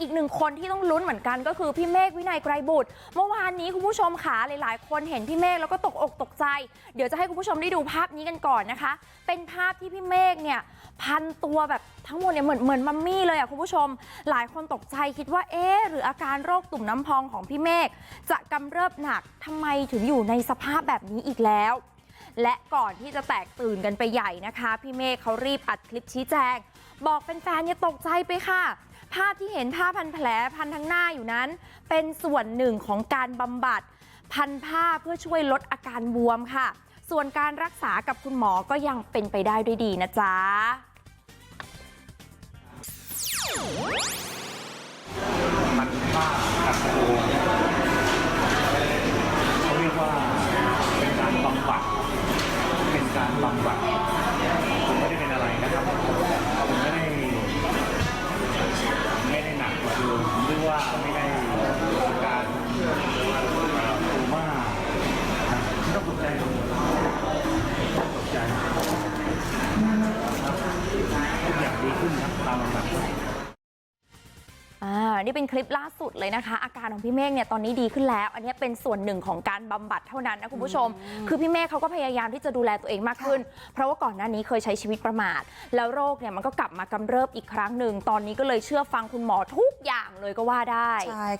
อีกหนึ่งคนที่ต้องลุ้นเหมือนกันก็คือพี่เมฆวินัยไกรบุตร เมื่อวานนี้คุณผู้ชมขาหลาย ๆ คนเห็นพี่เมฆแล้วก็ตกอกตกใจ เดี๋ยวจะให้คุณผู้ชมได้ดูภาพนี้กันก่อนนะคะ เป็นภาพที่พี่เมฆเนี่ยพันตัวแบบทั้งหมดเนี่ยเหมือนเหมือนมัมมี่เลยอะคุณผู้ชม หลายคนตกใจคิดว่าเอ๊ะหรืออาการโรคตุ่มน้ำพองของพี่เมฆจะกำเริบหนักทำไมถึงอยู่ในสภาพแบบนี้อีกแล้ว และก่อนที่จะแตกตื่นกันไปใหญ่นะคะ พี่เมฆเขารีบอัดคลิปชี้แจง บอกแฟนๆเนี่ยตกใจไปค่ะ ภาพที่เห็นผ้าพันแผลพันทั้งหน้าอยู่นั้น เป็นส่วนหนึ่งของการบำบัดพันผ้าเพื่อช่วยลดอาการบวมค่ะ ส่วนการรักษากับคุณหมอก็ยังเป็นไปได้ด้วยดีนะจ๊ะ ต้องตกใจครับไม่ต้องตกใจทุกอย่างดีขึ้นครับตามลำดับ อ่านี่เป็นคลิปล่าสุดเลยนะคะ อาการของพี่เมฆเนี่ยตอนนี้ดีขึ้นแล้ว อันนี้เป็นส่วนหนึ่งของการบำบัดเท่านั้นนะคุณผู้ชม คือพี่เมฆเขาก็พยายามที่จะดูแลตัวเองมากขึ้น เพราะว่าก่อนหน้านี้เคยใช้ชีวิตประมาท แล้วโรคเนี่ยมันก็กลับมากำเริบอีกครั้งหนึ่ง ตอนนี้ก็เลยเชื่อฟังคุณหมอทุกอย่างเลยก็ว่าได้ ใช่